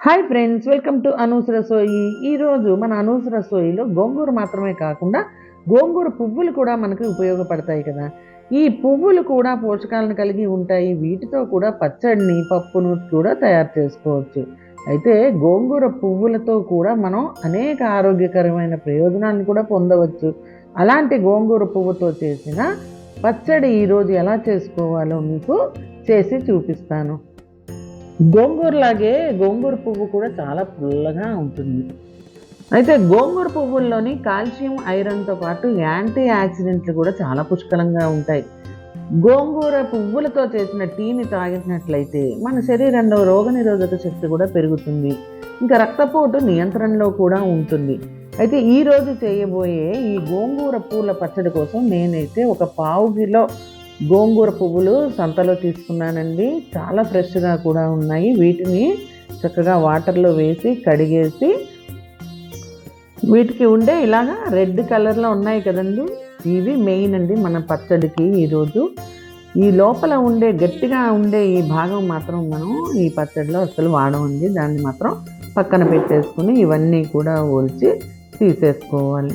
Hi friends welcome to Anu's Rasoi ఈరోజు మన అనూస్ రసోయిలో గోంగూర మాత్రమే కాకుండా గోంగూర పువ్వులు కూడా మనకి ఉపయోగపడతాయి కదా. ఈ పువ్వులు కూడా పోషకాలను కలిగి ఉంటాయి. వీటితో కూడా పచ్చడిని పప్పును కూడా తయారు చేసుకోవచ్చు. అయితే గోంగూర పువ్వులతో కూడా మనం అనేక ఆరోగ్యకరమైన ప్రయోజనాలను కూడా పొందవచ్చు. అలాంటి గోంగూర పువ్వుతో చేసిన పచ్చడి ఈరోజు ఎలా చేసుకోవాలో మీకు చేసి చూపిస్తాను. గోంగూరలాగే గోంగూర పువ్వు కూడా చాలా పుల్లగా ఉంటుంది. అయితే గోంగూర పువ్వుల్లోని కాల్షియం ఐరన్తో పాటు యాంటీ యాక్సిడెంట్లు కూడా చాలా పుష్కలంగా ఉంటాయి. గోంగూర పువ్వులతో చేసిన టీని తాగినట్లయితే మన శరీరంలో రోగనిరోధక శక్తి కూడా పెరుగుతుంది. ఇంకా రక్తపోటు నియంత్రణలో కూడా ఉంటుంది. అయితే ఈరోజు చేయబోయే ఈ గోంగూర పూల పచ్చడి కోసం నేనైతే ఒక పావు కిలో గోంగూర పువ్వులు సంతలో తీసుకున్నానండి. చాలా ఫ్రెష్గా కూడా ఉన్నాయి. వీటిని చక్కగా వాటర్లో వేసి కడిగేసి వీటికి ఉండే ఇలాగా రెడ్ కలర్లో ఉన్నాయి కదండి. ఇవి మెయిన్ అండి మన పచ్చడికి ఈరోజు. ఈ లోపల ఉండే గట్టిగా ఉండే ఈ భాగం మాత్రం మనం ఈ పచ్చడిలో అసలు వాడమండి. దాన్ని మాత్రం పక్కన పెట్టేసుకుని ఇవన్నీ కూడా ఓల్చి తీసేసుకోవాలి.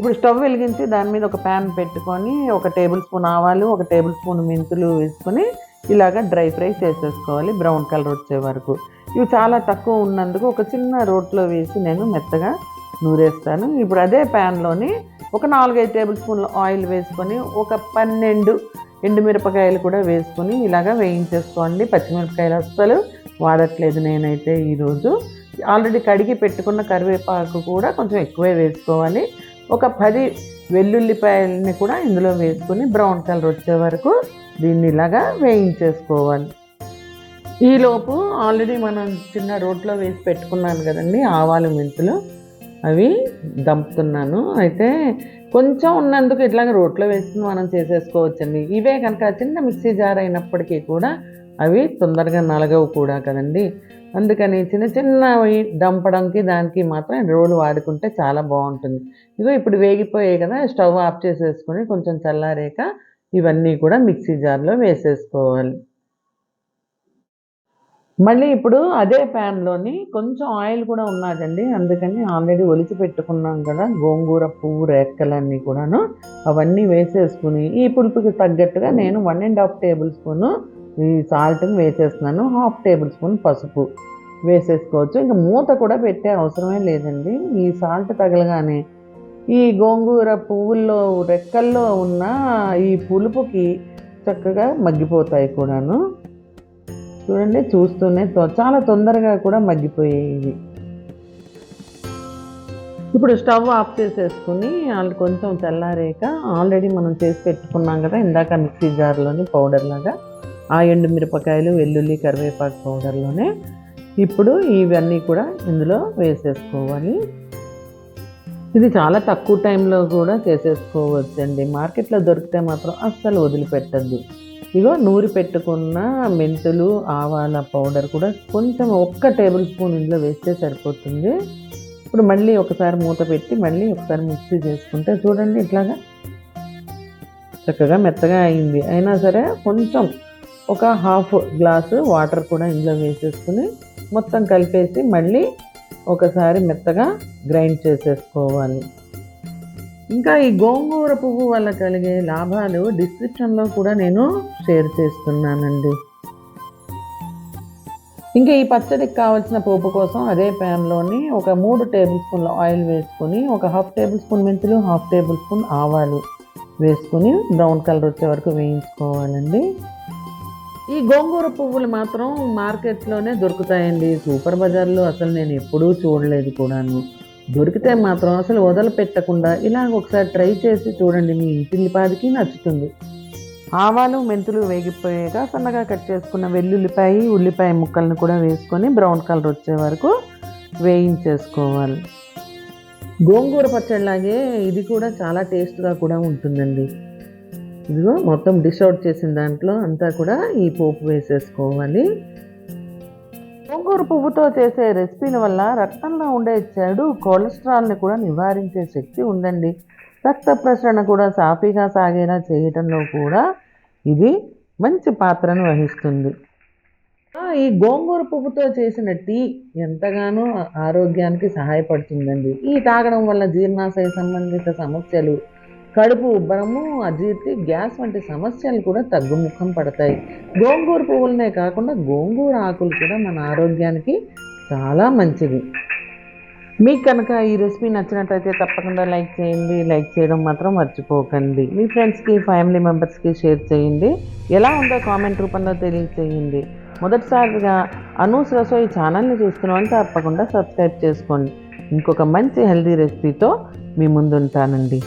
ఇప్పుడు స్టవ్ వెలిగించి దాని మీద ఒక ప్యాన్ పెట్టుకొని ఒక టేబుల్ స్పూన్ ఆవాలు ఒక టేబుల్ స్పూన్ మెంతులు వేసుకొని ఇలాగ డ్రై ఫ్రై చేసేసుకోవాలి బ్రౌన్ కలర్ వచ్చే వరకు. ఇవి చాలా తక్కువ ఉన్నందుకు ఒక చిన్న రోట్లో వేసి నేను మెత్తగా నూరేస్తాను. ఇప్పుడు అదే ప్యాన్లోని ఒక నాలుగైదు టేబుల్ స్పూన్ల ఆయిల్ వేసుకొని ఒక పన్నెండు ఎండుమిరపకాయలు కూడా వేసుకొని ఇలాగ వేయించేసుకోండి. పచ్చిమిరపకాయలు అస్సలు వాడట్లేదు నేనైతే ఈరోజు. ఆల్రెడీ కడిగి పెట్టుకున్న కరివేపాకు కూడా కొంచెం ఎక్కువే వేసుకోవాలి. ఒక పది వెల్లుల్లిపాయలని కూడా ఇందులో వేసుకొని బ్రౌన్ కలర్ వచ్చే వరకు దీన్ని ఇలాగా వేయించేసుకోవాలి. ఈలోపు ఆల్రెడీ మనం చిన్న రోట్లో వేసి పెట్టుకున్నాను కదండి ఆవాలు మెంతులు అవి దంపుతున్నాను. అయితే కొంచెం ఉన్నందుకు ఇట్లాగ రోట్లో వేసుకుని మనం చేసేసుకోవచ్చండి. ఇవే కనుక చిన్న మిక్సీ జార్ అయినప్పటికీ కూడా అవి తొందరగా నలగవు కూడా కదండి. అందుకని చిన్న చిన్నవి దంపడానికి దానికి మాత్రం రోలు వాడుకుంటే చాలా బాగుంటుంది. ఇగో ఇప్పుడు వేగిపోయాయి కదా స్టవ్ ఆఫ్ చేసేసుకొని కొంచెం చల్లారాక ఇవన్నీ కూడా మిక్సీ జార్లో వేసేసుకోవాలి. మళ్ళీ ఇప్పుడు అదే ప్యాన్లోని కొంచెం ఆయిల్ కూడా ఉన్నదండి. అందుకని ఆల్రెడీ ఒలిచి పెట్టుకున్నాం కదా గోంగూర పువ్వు రేక్కలన్నీ కూడాను అవన్నీ వేసేసుకుని ఈ పులుపుకి తగ్గట్టుగా నేను one and half tablespoon ఈ సాల్ట్ని వేసేస్తున్నాను. హాఫ్ టేబుల్ స్పూన్ పసుపు వేసేసుకోవచ్చు. ఇంకా మూత కూడా పెట్టే అవసరమే లేదండి. ఈ సాల్ట్ తగలగానే ఈ గోంగూర పువ్వుల్లో రెక్కల్లో ఉన్న ఈ పులుపుకి చక్కగా మగ్గిపోతాయి కూడాను. చూడండి చూస్తూనే చాలా తొందరగా కూడా మగ్గిపోయేవి. ఇప్పుడు స్టవ్ ఆఫ్ చేసేసుకుని వాళ్ళు కొంచెం తెల్లారేక ఆల్రెడీ మనం చేసి పెట్టుకున్నాం కదా ఇందాక మిక్సీ జార్లోని పౌడర్ లాగా ఆ ఎండు మిరపకాయలు వెల్లుల్లి కరివేపాకు పౌడర్లోనే ఇప్పుడు ఇవన్నీ కూడా ఇందులో వేసేసుకోవాలి. ఇది చాలా తక్కువ టైంలో కూడా చేసేసుకోవచ్చండి. మార్కెట్లో దొరికితే మాత్రం అస్సలు వదిలిపెట్టద్దు. ఇగో నూరి పెట్టుకున్న మెంతులు ఆవాల పౌడర్ కూడా కొంచెం ఒక్క టేబుల్ స్పూన్ ఇందులో వేస్తే సరిపోతుంది. ఇప్పుడు మళ్ళీ ఒకసారి మూత పెట్టి మళ్ళీ ఒకసారి మిక్సీ చేసుకుంటే చూడండి ఇట్లాగా చక్కగా మెత్తగా అయింది. అయినా సరే కొంచెం ఒక హాఫ్ గ్లాసు వాటర్ కూడా ఇందులో వేసేసుకుని మొత్తం కలిపేసి మళ్ళీ ఒకసారి మెత్తగా గ్రైండ్ చేసేసుకోవాలి. ఇంకా ఈ గోంగూర పువ్వు వల్ల కలిగే లాభాలు డిస్క్రిప్షన్లో కూడా నేను షేర్ చేస్తున్నానండి. ఇంకా ఈ పచ్చడికి కావాల్సిన పోపు కోసం అదే ప్యాన్లోని ఒక మూడు టేబుల్ స్పూన్ల ఆయిల్ వేసుకొని ఒక హాఫ్ టేబుల్ స్పూన్ మెంతులు హాఫ్ టేబుల్ స్పూన్ ఆవాలు వేసుకొని బ్రౌన్ కలర్ వచ్చే వరకు వేయించుకోవాలండి. ఈ గోంగూర పువ్వులు మాత్రం మార్కెట్లోనే దొరుకుతాయండి. సూపర్ బజార్లో అసలు నేను ఎప్పుడూ చూడలేదు కూడాను. దొరికితే మాత్రం అసలు వదలపెట్టకుండా ఇలా ఒకసారి ట్రై చేసి చూడండి మీ ఇంటిల్లిపాదికి నచ్చుతుంది. ఆవాలు మెంతులు వేగిపోయాక సన్నగా కట్ చేసుకున్న వెల్లుల్లిపాయ ఉల్లిపాయ ముక్కలను కూడా వేసుకొని బ్రౌన్ కలర్ వచ్చే వరకు వేయించేసుకోవాలి. గోంగూర పచ్చడిలాగే ఇది కూడా చాలా టేస్ట్గా కూడా ఉంటుందండి. ఇదిగో మొత్తం డిష్ అవుట్ చేసిన దాంట్లో అంతా కూడా ఈ పోపు వేసేసుకోవాలి. గోంగూర పువ్వుతో చేసే రెసిపీల వల్ల రక్తంలో ఉండే చెడు కొలెస్ట్రాల్ని కూడా నివారించే శక్తి ఉందండి. రక్త ప్రసరణ కూడా సాఫీగా సాగేలా చేయటంలో కూడా ఇది మంచి పాత్రను వహిస్తుంది. ఈ గోంగూర పువ్వుతో చేసిన టీ ఎంతగానో ఆరోగ్యానికి సహాయపడుతుందండి. ఈ తాగడం వల్ల జీర్ణాశయ సంబంధిత సమస్యలు కడుపు ఉబ్బరము అజీర్తి గ్యాస్ వంటి సమస్యలు కూడా తగ్గుముఖం పడతాయి. గోంగూర పువ్వులనే కాకుండా గోంగూర ఆకులు కూడా మన ఆరోగ్యానికి చాలా మంచిది. మీకు కనుక ఈ రెసిపీ నచ్చినట్లయితే తప్పకుండా లైక్ చేయండి. లైక్ చేయడం మాత్రం మర్చిపోకండి. మీ ఫ్రెండ్స్కి ఫ్యామిలీ మెంబర్స్కి షేర్ చేయండి. ఎలా ఉందో కామెంట్ రూపంలో తెలియచేయండి. మొదటిసారిగా అనూస్ రసోయి ఛానల్ని చూస్తున్న తప్పకుండా సబ్స్క్రైబ్ చేసుకోండి. ఇంకొక మంచి హెల్దీ రెసిపీతో మీ ముందుంటానండి.